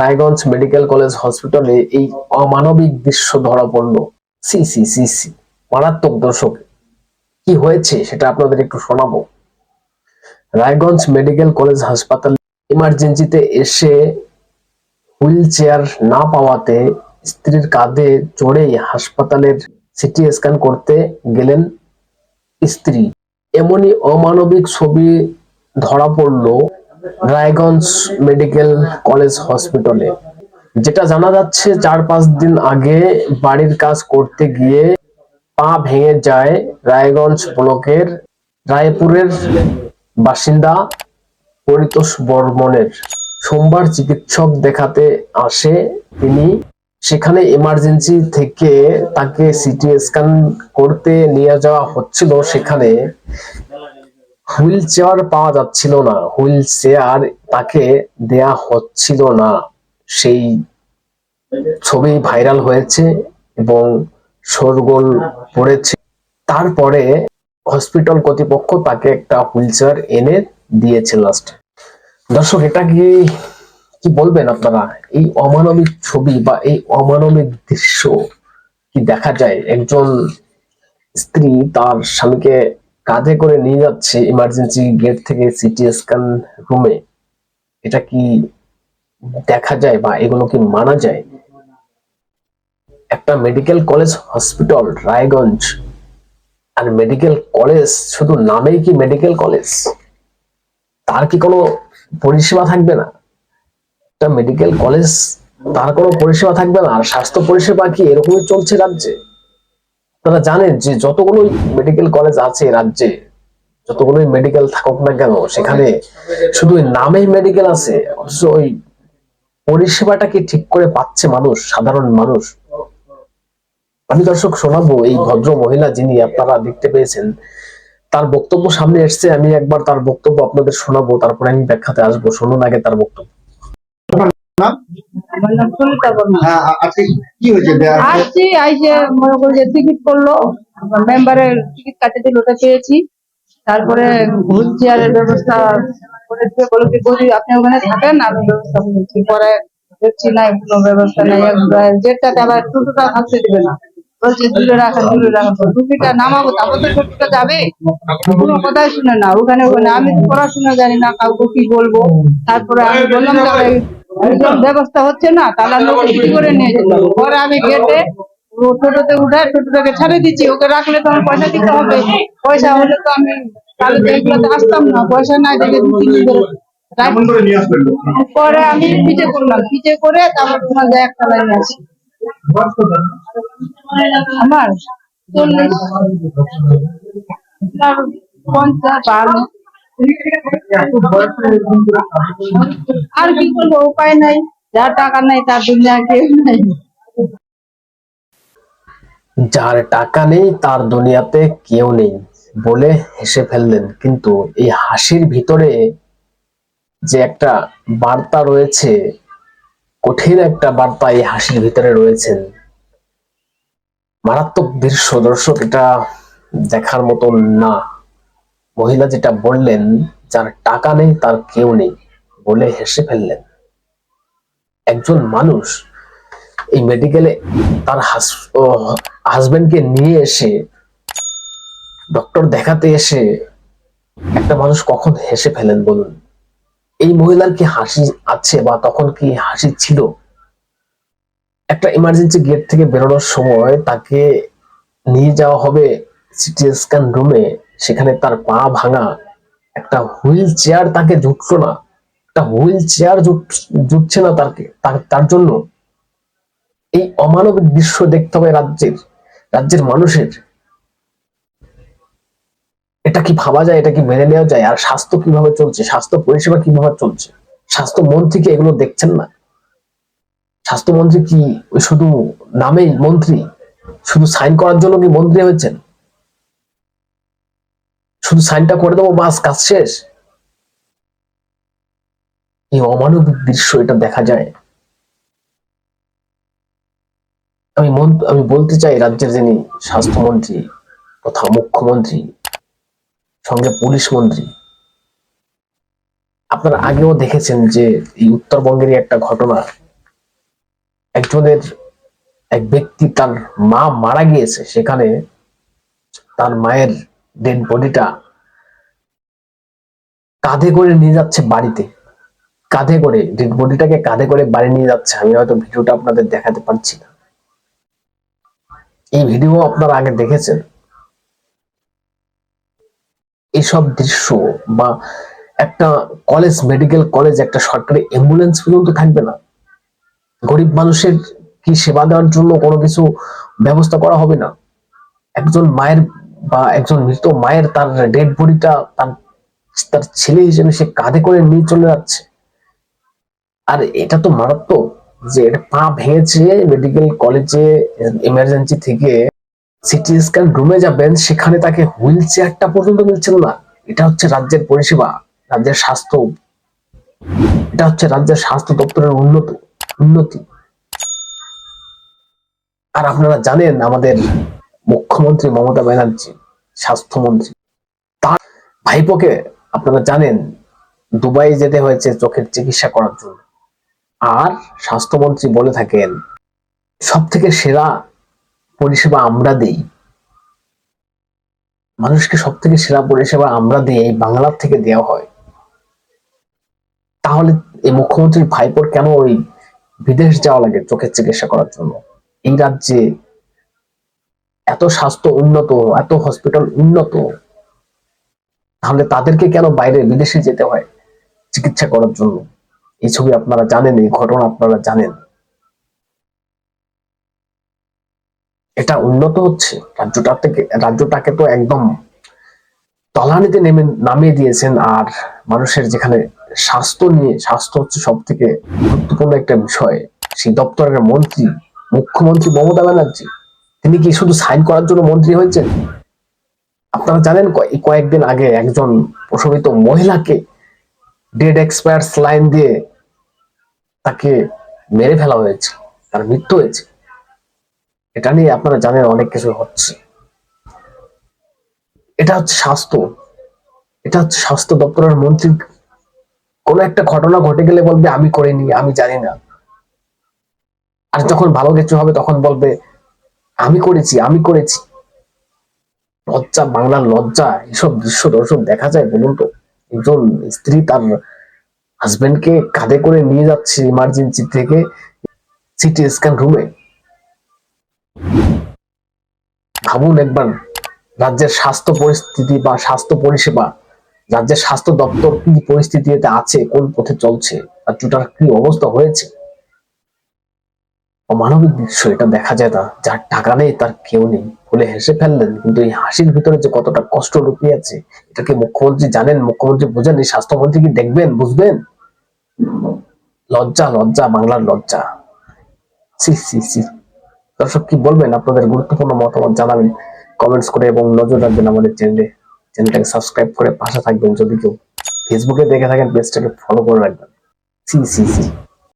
Raiganj medical college হসপিটালে এই অমানবিক দৃশ্য ধরা পড়ল। সি সি সি সি। মারাত্মক দর্শক। কি হয়েছে সেটা আপনাদের একটু শোনাবো। রায়গঞ্জ মেডিকেল কলেজ হাসপাতালে ইমার্জেন্সিতে এসে হুইল চেয়ার না পাওয়াতে স্ত্রীর কাঁধে চড়েই হাসপাতালের সিটি স্ক্যান করতে গেলেন স্ত্রী। এমনই অমানবিক ছবি ধরা পড়ল রায়গঞ্জ মেডিকেল কলেজ হসপিটালে, যেটা জানা যাচ্ছে চার পাঁচ দিন আগে বাড়ির কাজ করতে গিয়ে পা ভেঙে যায় রায়গঞ্জ ব্লকের রায়পুরের বাসিন্দা পরিতোষ বর্মনের। সোমবার চিকিৎসক দেখাতে আসে তিনি, সেখানে ইমার্জেন্সি থেকে তাকে সিটি স্ক্যান করতে নিয়ে যাওয়া হচ্ছিল সেখানে। হুইল চেয়ার পাওয়া যাচ্ছিল না। হুইল চেয়ার তাকে দেয়া হচ্ছিল না। সেই ছবি ভাইরাল হয়েছে এবং শোরগোল পড়েছে। তারপরে হসপিটাল কর্তৃপক্ষ তাকে একটা হুইল চেয়ার এনে দিয়েছে লাস্ট দর্শক, এটা কি কি বলবেন আপনারা? এই অমানবিক ছবি বা এই অমানবিক দৃশ্য কি দেখা যায়? একজন স্ত্রী তার স্বামীকে কাঁধে করে নিয়ে যাচ্ছে ইমার্জেন্সি গেট থেকে সিটি স্ক্যান রুমে এটা কি দেখা যায় বা এগুলো কি মানা যায়? একটা মেডিকেল কলেজ হসপিটাল রায়গঞ্জ, আর মেডিকেল কলেজ শুধু নামেই কি মেডিকেল কলেজ তার কি কোনো পরিষেবা থাকবে না? একটা মেডিকেল কলেজ তার কোনো পরিষেবা থাকবে না? আর স্বাস্থ্য পরিষেবা কি এরকমই চলছে রাজ্যে? আপনারা জানেন যে যতগুলো মেডিকেল কলেজ আছে রাজ্যে যতগুলো মেডিকেল থাকুক না কেন, সেখানে শুধু নামেই মেডিকেল আছে, অথচ ওই পরিষেবাটা কি ঠিক করে পাচ্ছে মানুষ, সাধারণ মানুষ। আমি দর্শক শোনাবো এই ভদ্র মহিলা যিনি আপনারা দেখতে পেয়েছেন, তার বক্তব্য সামনে এসছে, আমি একবার তার বক্তব্য আপনাদের শোনাবো, তারপরে আমি ব্যাখ্যাতে আসব। শুনুন আগে তার বক্তব্য। আমার নাম? সুনিতা বর্মা হ্যাঁ আজকে কি হয়েছে? আসছি আইসে মনে করি যে টিকিট করল। মেম্বারের টিকিট কাটে দিল ওটা পেয়েছি। তারপরে হুইল চেয়ারের ব্যবস্থা করেছে। বলে কি বলি আপনি ওখানে থাকেন? আমি ব্যবস্থা করেছি। পরে দেখছি না কোনো ব্যবস্থা নাই। যেটাতে আবার টুটুটা থাকতে দিবে না। বলছে দূরে রাখেন দূরে রাখেন টুপিটা নামাবো তারপর তো টুপিটা যাবে। কোনো কথাই শুনে না ওখানে ওখানে। আমি তো পড়াশোনা জানি না কাউকে কি বলব। তারপরে আমি বললাম ব্যবস্থা হচ্ছে না তাহলে আমি কি করে নিয়ে যেতাম পরে আমি গেটে ও টোটোতে উঠায় টোটোটাকে ছাড়ে দিচ্ছি। ওকে রাখলে তো আমার পয়সা দিতে হবে। পয়সা হলে তো আমি তাহলে তো এগুলোতে আসতাম না পয়সা নাই দেখে পরে আমি পিঠে করলাম পিঠে করে তারপর তোমার যায় একটা লাইন আসি আমার আর কি করব, উপায় নাই যার টাকা নাই, তার দুনিয়া কেউ নাই। যার টাকা নেই, তার দুনিয়াতে কেউ নেই বলে হেসে ফেললেন। কিন্তু এই হাসির ভিতরে যে একটা বার্তা রয়েছে, কঠিন একটা বার্তা এই হাসির ভিতরে রয়েছেন। মারাত্মক দৃশ্য, দর্শক, এটা দেখার মতন না। মহিলা যেটা বললেন, যার টাকা নেই, তার কেউ নেই বলে হেসে ফেললেন। একজন মানুষ এই মেডিকেলে তার হাজবেন্ডকে নিয়ে এসে, ডক্টর দেখাতে এসে একটা মানুষ কখন হেসে ফেলেন বলুন? এই মহিলার কি হাসি আছে বা তখন কি হাসি ছিল? একটা ইমার্জেন্সি গেট থেকে বেরোনোর সময় তাকে নিয়ে যাওয়া হবে সিটি স্ক্যান রুমে সেখানে তার পা ভাঙা। একটা হুইল চেয়ার তাকে জুটলো না। একটা হুইল চেয়ার জুটছে না তাকে তার- জন্য। এই অমানবিক দৃশ্য দেখতে হবে রাজ্যের রাজ্যের মানুষের। এটা কি ভাবা যায়? এটা কি মেনে নেওয়া যায়? আর স্বাস্থ্য কীভাবে চলছে? স্বাস্থ্য পরিষেবা কীভাবে চলছে? স্বাস্থ্য মন থেকে এগুলো দেখছেন না? স্বাস্থ্যমন্ত্রী কি শুধু নামেই মন্ত্রী? শুধু সাইন করার জন্য কি মন্ত্রী হয়েছেন? শুধু সাইনটা করে দেবো, বাস, কাজ শেষ? এই অমানবিক দৃশ্য এটা দেখা যায়। আমি আমি বলতে চাই রাজ্যের যিনি স্বাস্থ্যমন্ত্রী, তথা মুখ্যমন্ত্রী, সঙ্গে পুলিশ মন্ত্রী, আপনারা আগেও দেখেছেন যে এই উত্তরবঙ্গেরই একটা ঘটনা। একজনের এক ব্যক্তি তার মা মারা গিয়েছে, সেখানে তার মায়ের ডেড বডিটা কাঁধে করে নিয়ে যাচ্ছে বাড়িতে। কাঁধে করে ডেড বডিটাকে কাঁধে করে বাড়ি নিয়ে যাচ্ছে। আমি হয়তো ভিডিওটা আপনাদের দেখাতে পারছি না। এই ভিডিও আপনারা আগে দেখেছেন। এইসব দৃশ্য বা একটা কলেজ মেডিকেল কলেজ একটা সরকারি অ্যাম্বুলেন্স পর্যন্ত থাকবে না। গরিব মানুষের কি সেবা দেওয়ার জন্য কোনো কিছু ব্যবস্থা করা হবে না? একজন মায়ের বা একজন মৃত মায়ের তার ডেড বডিটা তার তার ছেলে হিসেবে সে কাঁধে করে নিয়ে চলে যাচ্ছে। আর এটা তো মারাত্মক যে এটা পা ভেঙেছে মেডিকেল কলেজে ইমার্জেন্সি থেকে। সিটি স্ক্যান রুমে যাবেন, সেখানে তাকে হুইল চেয়ারটা পর্যন্ত মিলছিল না। এটা হচ্ছে রাজ্যের পরিষেবা, রাজ্যের স্বাস্থ্য। এটা হচ্ছে রাজ্যের স্বাস্থ্য দপ্তরের উন্নত। উন্নতি। আর আপনারা জানেন আমাদের মুখ্যমন্ত্রী মমতা ব্যানার্জি, স্বাস্থ্যমন্ত্রী, তার ভাইপোকে আপনারা জানেন, দুবাই যেতে হয়েছে চোখের চিকিৎসা করার জন্য। আর স্বাস্থ্যমন্ত্রী বলে থাকেন সব থেকে সেরা পরিষেবা আমরা দেই। মানুষকে সব থেকে সেরা পরিষেবা আমরা দিই এই বাংলার থেকে দেওয়া হয়। তাহলে এই মুখ্যমন্ত্রীর ভাইপোর কেন ওই বিদেশ যাওয়া লাগে চোখের চিকিৎসা করার জন্য। এই রাজ্যে এত স্বাস্থ্য উন্নত, এত হসপিটাল উন্নত, তাহলে তাদেরকে কেন বাইরে বিদেশে যেতে হয় চিকিৎসা করার জন্য? এই ছবি আপনারা জানেন, এই ঘটনা আপনারা জানেন। এটা উন্নত হচ্ছে। রাজ্যটা থেকে, রাজ্যটাকে তো একদম তলানিতে নেমে, নামিয়ে দিয়েছেন আর মানুষের যেখানে স্বাস্থ্য নিয়ে, স্বাস্থ্য হচ্ছে সব থেকে গুরুত্বপূর্ণ একটা বিষয়। সেই দপ্তরের মন্ত্রী, মুখ্যমন্ত্রী মমতা ব্যানার্জি, তিনি কি শুধু সাইন করার জন্য মন্ত্রী হয়েছেন? আপনারা জানেন কয়েকদিন আগে একজন প্রসবিত মহিলাকে ডেড এক্সপায়ার লাইন দিয়ে তাকে মেরে ফেলা হয়েছে, তার মৃত্যু হয়েছে। এটা নিয়ে আপনারা জানেন অনেক কিছু হচ্ছে। এটা হচ্ছে স্বাস্থ্য। এটা হচ্ছে স্বাস্থ্য দপ্তরের মন্ত্রী কোনো একটা ঘটনা ঘটে গেলে বলবে, আমি করিনি, আমি জানি না। আর যখন ভালো কিছু হবে, তখন বলবে, আমি করেছি আমি করেছি। লজ্জা, বাংলার লজ্জা, এসব দৃশ্য দর্শক দেখা যায়, বলুন তো। একজন স্ত্রী তার হাজবেন্ডকে কাঁধে করে নিয়ে যাচ্ছে ইমার্জেন্সি থেকে সিটি স্ক্যান রুমে ভাবুন একবার, রাজ্যের স্বাস্থ্য পরিস্থিতি বা স্বাস্থ্য পরিষেবা রাজ্যের স্বাস্থ্য দপ্তর কি পরিস্থিতিতে আছে, কোন পথে চলছে রাজ্যটার কি অবস্থা হয়েছে? অমানবিক দৃশ্য এটা দেখা যায় না, যার টাকা নেই তার কেউ নেই। বলে হেসে ফেললেন, কিন্তু এই হাসির ভিতরে যে কতটা কষ্ট লুকিয়ে আছে এটাকে মুখ্যমন্ত্রী জানেন? মুখ্যমন্ত্রী বোঝেন এই স্বাস্থ্যমন্ত্রী কি দেখবেন? বুঝবেন? লজ্জা লজ্জা, বাংলার লজ্জা। সি সি সি দর্শক, কি বলবেন? আপনাদের গুরুত্বপূর্ণ মতামত জানাবেন। কমেন্টস করে এবং নজর রাখবেন আমাদের চ্যানেলে চ্যানেলটাকে সাবস্ক্রাইব করে পাশে থাকবেন। যদি কেউ ফেসবুকে দেখে থাকেন পেজটাকে ফলো করে রাখবেন। সি সি সি।